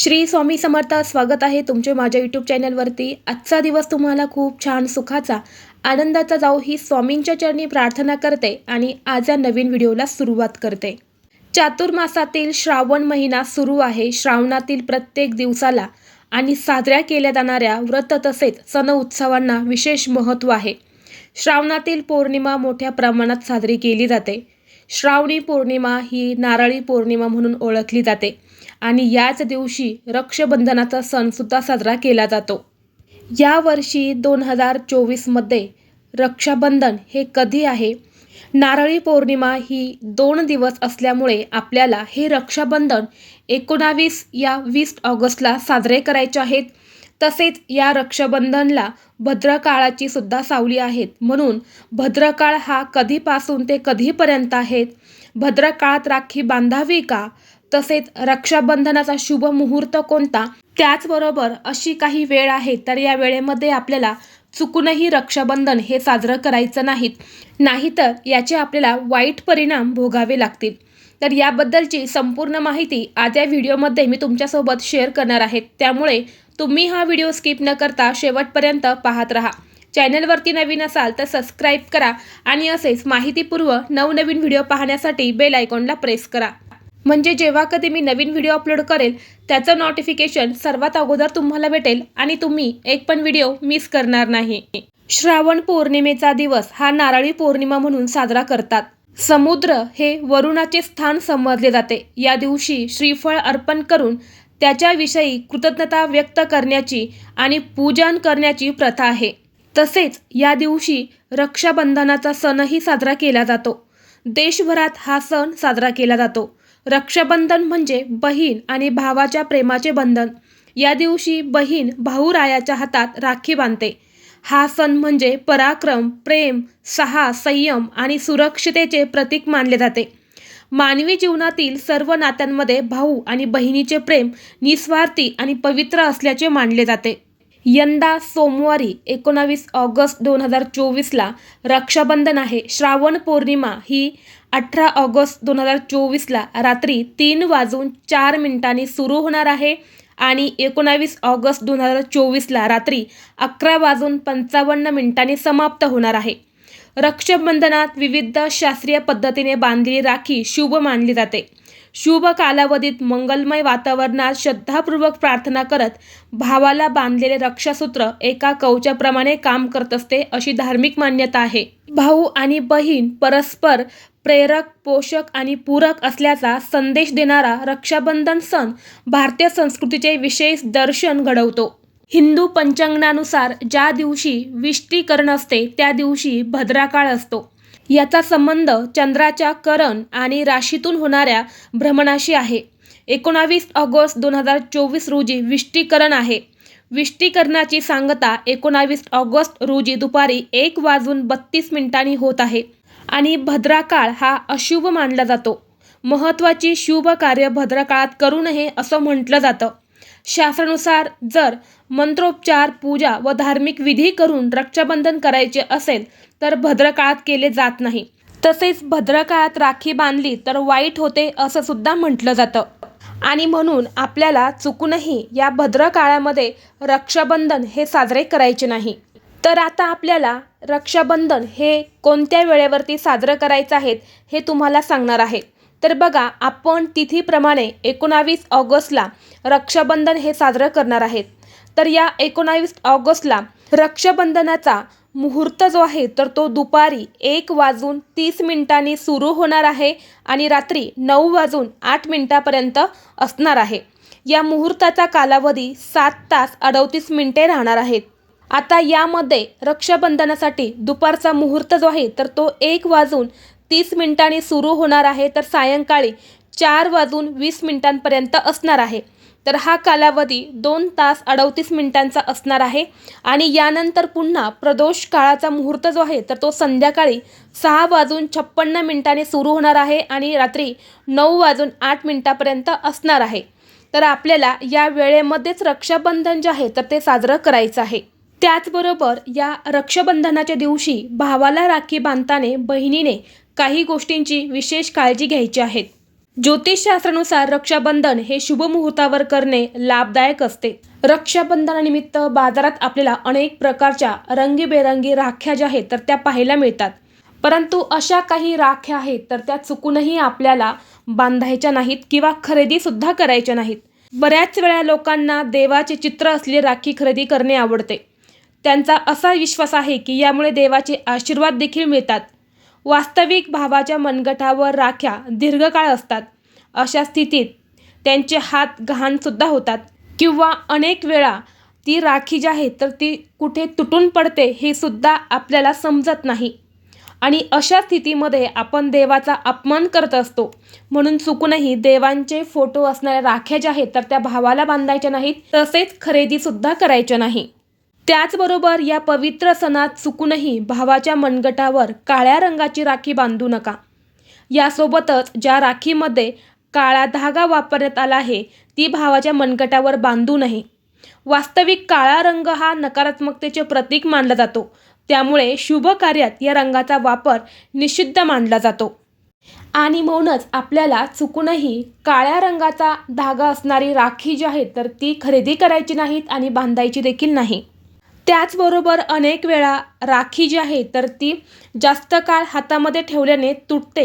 श्री स्वामी समर्थ स्वागत आहे तुमचे माझ्या यूट्यूब चॅनलवरती आजचा दिवस तुम्हाला खूप छान सुखाचा आनंदाचा जाऊ ही स्वामींच्या चरणी प्रार्थना करते आणि आज या नवीन व्हिडिओला सुरुवात करते. चातुर्मासातील श्रावण महिना सुरू आहे. श्रावणातील प्रत्येक दिवसाला आणि साजऱ्या केल्या जाणाऱ्या व्रत तसेच सण उत्सवांना विशेष महत्त्व आहे. श्रावणातील पौर्णिमा मोठ्या प्रमाणात साजरी केली जाते. श्रावणी पौर्णिमा ही नारळी पौर्णिमा म्हणून ओळखली जाते आणि याच दिवशी रक्षाबंधनाचा सणसुद्धा साजरा केला जातो. यावर्षी दोन हजार चोवीसमध्ये रक्षाबंधन हे कधी आहे? नारळी पौर्णिमा ही दोन दिवस असल्यामुळे आपल्याला हे रक्षाबंधन एकोणावीस या वीस ऑगस्टला साजरे करायचे आहेत. तसेच या रक्षाबंधनला भद्रकाळाची सुद्धा सावली आहेत. म्हणून भद्रकाळ हा कधीपासून ते कधीपर्यंत आहेत भद्रकाळात राखी बांधावी का? तसेच रक्षाबंधनाचा शुभ मुहूर्त कोणता? त्याचबरोबर अशी काही वेळ आहे तर या वेळेमध्ये आपल्याला चुकूनही रक्षाबंधन हे साजरं करायचं नाहीत. नाहीतर याचे आपल्याला वाईट परिणाम भोगावे लागतील. तर याबद्दलची संपूर्ण माहिती आज या व्हिडिओमध्ये मी तुमच्यासोबत शेअर करणार आहे. त्यामुळे तुम्ही हा व्हिडिओ स्किप न करता शेवटपर्यंत पाहत राहा. चॅनलवरती नवीन असाल तर सबस्क्राईब करा आणि असेच माहितीपूर्व नवनवीन व्हिडिओ पाहण्यासाठी बेल आयकॉनला प्रेस करा. म्हणजे जेव्हा कधी मी नवीन व्हिडिओ अपलोड करेल त्याचं नोटिफिकेशन सर्वात अगोदर तुम्हाला भेटेल आणि तुम्ही एक पण व्हिडिओ मिस करणार नाही. श्रावण पौर्णिमेचा दिवस हा नारळी पौर्णिमा म्हणून साजरा करतात. समुद्र हे वरुणाचे स्थान समजले जाते. या दिवशी श्रीफळ अर्पण करून त्याच्याविषयी कृतज्ञता व्यक्त करण्याची आणि पूजन करण्याची प्रथा आहे. तसेच या दिवशी रक्षाबंधनाचा सणही साजरा केला जातो. देशभरात हा सण साजरा केला जातो. रक्षाबंधन म्हणजे बहीण आणि भावाच्या प्रेमाचे बंधन. या दिवशी बहीण भाऊरायाच्या हातात राखी बांधते. हा सण म्हणजे पराक्रम प्रेम सहा संयम आणि सुरक्षितेचे प्रतीक मानले जाते. मानवी जीवनातील सर्व नात्यांमध्ये भाऊ आणि बहिणीचे प्रेम निस्वार्थी आणि पवित्र असल्याचे मानले जाते. यंदा सोमवारी एकोणावीस ऑगस्ट दोन हजार चोवीसला रक्षाबंधन आहे. श्रावण पौर्णिमा ही अठरा ऑगस्ट दोन हजार चोवीसला रात्री तीन वाजून चार मिनिटांनी सुरू होणार आहे. आणि एकोणावीस ऑगस्ट दोन हजार चोवीसला रात्री अकरा वाजून पंचावन्न मिनिटांनी समाप्त होणार आहे. रक्षाबंधनात विविध शास्त्रीय पद्धतीने बांधलेली राखी शुभ मानली जाते. शुभ कालावधीत मंगलमय वातावरणात श्रद्धापूर्वक प्रार्थना करत भावाला बांधलेले रक्षासूत्र एका कवचाप्रमाणे काम करत असते अशी धार्मिक मान्यता आहे. भाऊ आणि बहीण परस्पर प्रेरक पोषक आणि पूरक असल्याचा संदेश देणारा रक्षाबंधन सण भारतीय संस्कृतीचे विशेष दर्शन घडवतो. हिंदू पंचांगणानुसार ज्या दिवशी विष्टीकरण असते त्या दिवशी भद्राकाळ असतो. याचा संबंध चंद्राच्या करण आणि राशीतून होणाऱ्या भ्रमणाशी आहे. एकोणावीस ऑगस्ट दोन हजार चोवीस रोजी विष्टीकरण आहे. विष्टीकरणाची सांगता एकोणावीस ऑगस्ट रोजी दुपारी एक वाजून बत्तीस मिनिटांनी होत आहे. आणि भद्राकाळ हा अशुभ मानला जातो. महत्त्वाची शुभ कार्य भद्रकाळात करू नये असं म्हटलं जातं. शास्त्रानुसार जर मंत्रोपचार पूजा व धार्मिक विधी करून रक्षाबंधन करायचे असेल तर भद्रकाळात केले जात नाही. तसेच भद्रकाळात राखी बांधली तर वाईट होते असं सुद्धा म्हटलं जातं. आणि म्हणून आपल्याला चुकूनही या भद्रकाळामध्ये रक्षाबंधन हे साजरे करायचे नाही. तर आता आपल्याला रक्षाबंधन हे कोणत्या वेळेवरती साजरं करायचं आहे हे तुम्हाला सांगणार आहे. तर बघा आपण तिथीप्रमाणे एकोणावीस ऑगस्टला रक्षाबंधन हे साजरं करणार आहेत. तर या एकोणावीस ऑगस्टला रक्षाबंधनाचा मुहूर्त जो आहे तर तो दुपारी एक वाजून तीस मिनिटांनी सुरू होणार आहे आणि रात्री नऊ वाजून आठ मिनिटापर्यंत असणार आहे. या मुहूर्ताचा कालावधी सात तास अडतीस मिनिटे राहणार आहेत आता यामध्ये रक्षाबंधनासाठी दुपारचा मुहूर्त जो आहे तर तो एक वाजून तीस मिनिटांनी सुरू होणार आहे तर सायंकाळी चार वाजून वीस मिनिटांपर्यंत असणार आहे. तर हा कालावधी दोन तास अडतीस मिनिटांचा असणार आहे. आणि यानंतर पुन्हा प्रदोष काळाचा मुहूर्त जो आहे तर तो संध्याकाळी सहा वाजून छप्पन्न मिनिटांनी सुरू होणार आहे आणि रात्री नऊ वाजून आठ मिनिटापर्यंत असणार आहे. तर आपल्याला या वेळेमध्येच रक्षाबंधन जे आहे तर ते साजरं करायचं आहे. त्याचबरोबर या रक्षाबंधनाच्या दिवशी भावाला राखी बांधताना बहिणीने काही गोष्टींची विशेष काळजी घ्यायची आहेत ज्योतिषशास्त्रानुसार रक्षाबंधन हे शुभ मुहूर्तावर करणे लाभदायक असते. रक्षाबंधनानिमित्त बाजारात आपल्याला अनेक प्रकारच्या रंगीबेरंगी राख्या ज्या आहेत तर त्या पाहायला मिळतात. परंतु अशा काही राख्या आहेत तर त्या चुकूनही आपल्याला बांधायच्या नाहीत किंवा खरेदीसुद्धा करायच्या नाहीत. बऱ्याच वेळा लोकांना देवाचे चित्र असलेली राखी खरेदी करणे आवडते. त्यांचा असा विश्वास आहे की यामुळे देवाचे आशीर्वाद देखील मिळतात. वास्तविक भावाच्या मनगटावर राख्या दीर्घकाळ असतात. अशा स्थितीत त्यांचे हात घाणसुद्धा होतात. किंवा अनेक वेळा ती राखी जी आहे तर ती कुठे तुटून पडते हे सुद्धा आपल्याला समजत नाही. आणि अशा स्थितीमध्ये आपण देवाचा अपमान करत असतो. म्हणून चुकूनही देवांचे फोटो असणाऱ्या राख्या ज्या आहेत तर त्या भावाला बांधायच्या नाहीत. तसेच खरेदीसुद्धा करायच्या नाही. त्याचबरोबर या पवित्र सणात चुकूनही भावाच्या मनगटावर काळ्या रंगाची राखी बांधू नका. यासोबतच ज्या राखीमध्ये काळा धागा वापरण्यात आला आहे ती भावाच्या मनगटावर बांधू नये. वास्तविक काळा रंग हा नकारात्मकतेचे प्रतीक मानला जातो. त्यामुळे शुभ कार्यात या रंगाचा वापर निषिद्ध मानला जातो. आणि म्हणूनच आपल्याला चुकूनही काळ्या रंगाचा धागा असणारी राखी जी आहे तर ती खरेदी करायची नाहीत आणि बांधायची देखील नाही. त्याचबरोबर अनेक वेळा राखी जी आहे तर ती जास्त काळ हातामध्ये ठेवल्याने तुटते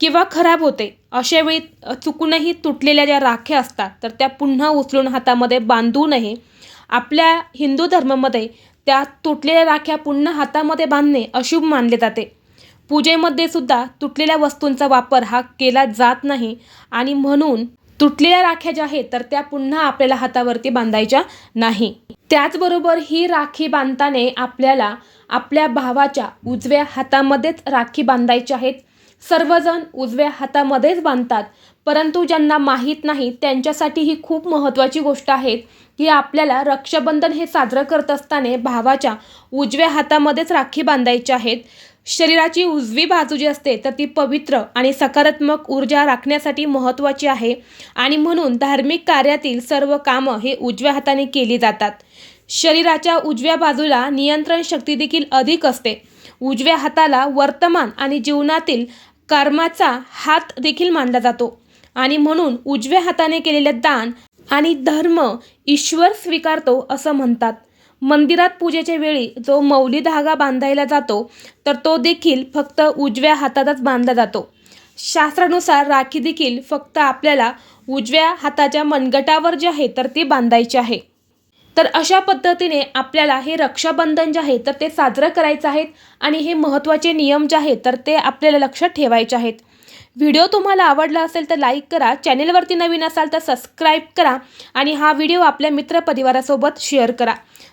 किंवा खराब होते. अशावेळी चुकूनही तुटलेल्या ज्या राख्या असतात तर त्या पुन्हा उचलून हातामध्ये बांधू नये. आपल्या हिंदू धर्मामध्ये त्या तुटलेल्या राख्या पुन्हा हातामध्ये बांधणे अशुभ मानले जाते. पूजेमध्ये सुद्धा तुटलेल्या वस्तूंचा वापर हा केला जात नाही आणि म्हणून तुटलेल्या राख्या ज्या आहेत तर त्या पुन्हा आपल्याला हातावरती बांधायच्या नाही. त्याचबरोबर ही राखी बांधताना आपल्याला आपल्या भावाच्या उजव्या हातामध्येच राखी बांधायची आहेत. सर्वजण उजव्या हातामध्येच बांधतात परंतु ज्यांना माहीत नाही त्यांच्यासाठी ही खूप महत्त्वाची गोष्ट आहे की आपल्याला रक्षाबंधन हे साजरं करत असताना भावाच्या उजव्या हातामध्येच राखी बांधायची आहेत. शरीराची उजवी बाजू जी असते तर ती पवित्र आणि सकारात्मक ऊर्जा राखण्यासाठी महत्त्वाची आहे. आणि म्हणून धार्मिक कार्यातील सर्व कामं हे उजव्या हाताने केली जातात. शरीराच्या उजव्या बाजूला नियंत्रण शक्ती देखील अधिक असते. उजव्या हाताला वर्तमान आणि जीवनातील कर्माचा हात देखील मानला जातो. आणि म्हणून उजव्या हाताने केलेले दान आणि धर्म ईश्वर स्वीकारतो असं म्हणतात. मंदिरात पूजेच्या वेळी जो मौली धागा बांधायला जातो तर तो देखील फक्त उजव्या हातातच बांधला जातो. शास्त्रानुसार राखी देखील फक्त आपल्याला उजव्या हाताच्या मनगटावर जे आहे तर ती बांधायची आहे. तर अशा पद्धतीने आपल्याला हे रक्षाबंधन जे आहे तर ते साजरं करायचं आहेत आणि हे महत्त्वाचे नियम जे आहेत तर ते आपल्याला लक्षात ठेवायचे आहेत. व्हिडिओ तुम्हाला आवडला असेल तर लाईक करा. चॅनेलवरती नवीन असाल तर सबस्क्राईब करा आणि हा व्हिडिओ आपल्या मित्रपरिवारासोबत शेअर करा.